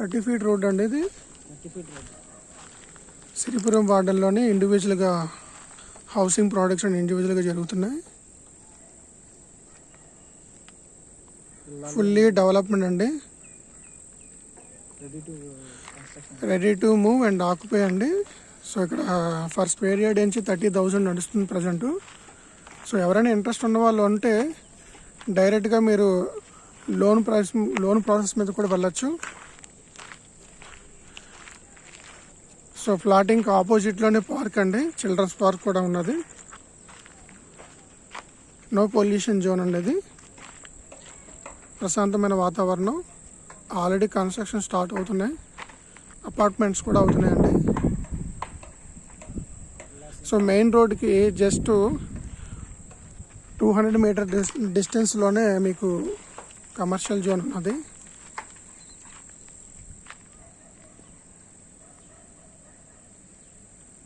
Thirty feet road అండి ఇది. సిరిపురం వార్డన్లోని ఇండివిజువల్గా హౌసింగ్ ప్రోడక్ట్స్ అండ్ ఇండివిజువల్గా జరుగుతున్నాయి. ఫుల్లీ డెవలప్మెంట్ అండి. Ready to construction ready to move and occupy అండి. సో ఇక్కడ ఫర్ స్క్వేర్ యార్డ్ నుంచి థర్టీ థౌజండ్ నడుస్తుంది ప్రజెంట్ సో ఎవరైనా ఇంట్రెస్ట్ ఉన్న వాళ్ళు ఉంటే డైరెక్ట్గా మీరు లోన్ ప్రాసెస్ లోన్ ప్రాసెస్ మీద కూడా వెళ్ళొచ్చు. సో ఫ్లాటింగ్ ఆపోజిట్లోనే పార్క్ అండి. చిల్డ్రన్స్ పార్క్ కూడా ఉన్నది. నో పొల్యూషన్ జోన్ అండి ఇది ప్రశాంతమైన వాతావరణం. ఆల్రెడీ కన్స్ట్రక్షన్ స్టార్ట్ అవుతున్నాయి. అపార్ట్మెంట్స్ కూడా అవుతున్నాయండి. సో మెయిన్ రోడ్కి just two hundred meter dis డిస్టెన్స్లోనే మీకు కమర్షియల్ జోన్ ఉన్నది.